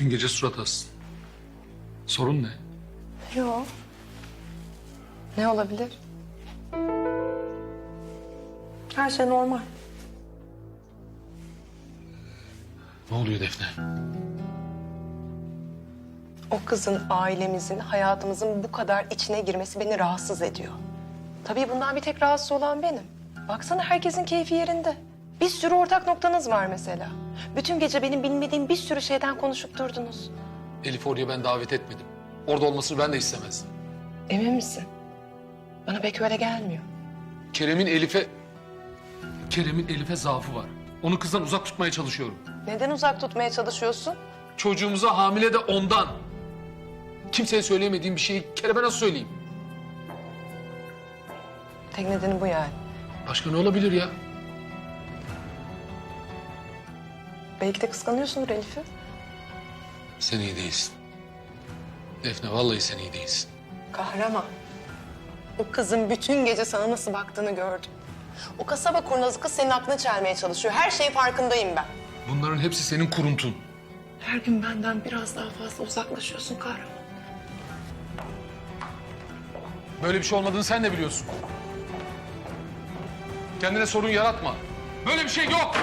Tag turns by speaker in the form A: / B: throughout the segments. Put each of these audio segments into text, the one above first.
A: Bütün gece surat astın. Sorun ne?
B: Yok. Ne olabilir? Her şey normal.
A: Ne oluyor Defne?
B: O kızın ailemizin, hayatımızın bu kadar içine girmesi beni rahatsız ediyor. Tabii bundan bir tek rahatsız olan benim. Baksana herkesin keyfi yerinde. Bir sürü ortak noktanız var mesela. Bütün gece benim bilmediğim bir sürü şeyden konuşup durdunuz.
A: Elif oraya ben davet etmedim. Orada olmasını ben de istemezdim.
B: Emin misin? Bana pek öyle gelmiyor.
A: Kerem'in Elif'e... Kerem'in Elif'e zaafı var. Onu kızdan uzak tutmaya çalışıyorum.
B: Neden uzak tutmaya çalışıyorsun?
A: Çocuğumuza hamile de ondan. Kimseye söyleyemediğim bir şeyi Kerem'e nasıl söyleyeyim?
B: Tek nedeni bu yani.
A: Başka ne olabilir ya?
B: Belki de kıskanıyorsundur Elif'i.
A: Sen iyi değilsin. Defne vallahi sen iyi değilsin.
B: Kahraman. O kızın bütün gece sana nasıl baktığını gördüm. O kasaba kurnazı kız senin aklını çelmeye çalışıyor. Her şeyin farkındayım ben.
A: Bunların hepsi senin kuruntun.
B: Her gün benden biraz daha fazla uzaklaşıyorsun kahraman.
A: Böyle bir şey olmadığını sen de biliyorsun. Kendine sorun yaratma. Böyle bir şey yok.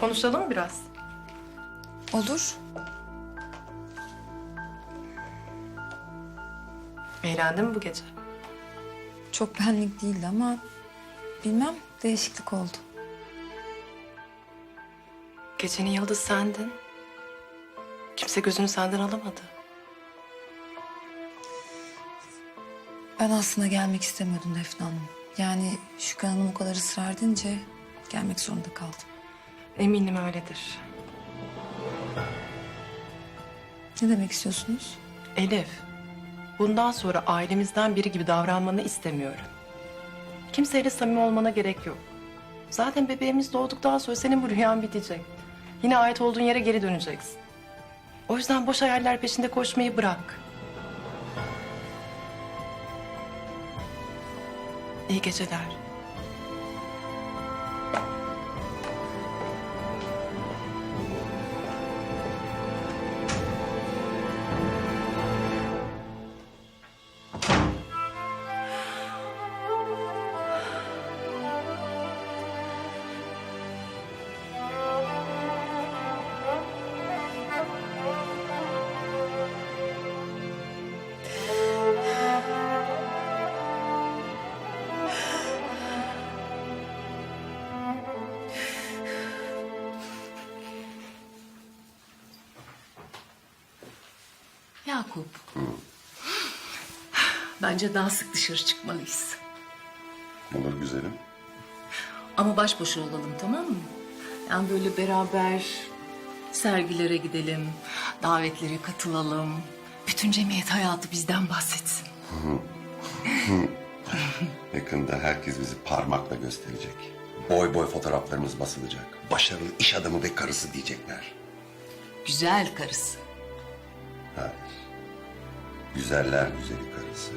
B: Konuşalım biraz?
C: Olur.
B: Eğlendin mi bu gece?
C: Çok benlik değildi ama bilmem değişiklik oldu.
B: Gecenin yıldızı sendin. Kimse gözünü senden alamadı.
C: Ben aslında gelmek istemiyordum Defne Hanım. Yani Şükran Hanım o kadar ısrar edince gelmek zorunda kaldım.
B: Eminim öyledir.
C: Ne demek istiyorsunuz?
B: Elif, bundan sonra ailemizden biri gibi davranmanı istemiyorum. Kimseyle samimi olmana gerek yok. Zaten bebeğimiz doğduktan sonra senin bu rüyan bitecek. Yine ait olduğun yere geri döneceksin. O yüzden boş hayaller peşinde koşmayı bırak. İyi geceler.
D: Yakup. Bence daha sık dışarı çıkmalıyız.
E: Olur güzelim.
D: Ama baş başa olalım tamam mı? Yani böyle beraber sergilere gidelim, davetlere katılalım. Bütün cemiyet hayatı bizden bahsetsin.
E: Yakında herkes bizi parmakla gösterecek. Boy boy fotoğraflarımız basılacak. Başarılı iş adamı ve karısı diyecekler.
D: Güzel karısı.
E: Hayır. Güzeller güzeli karısı.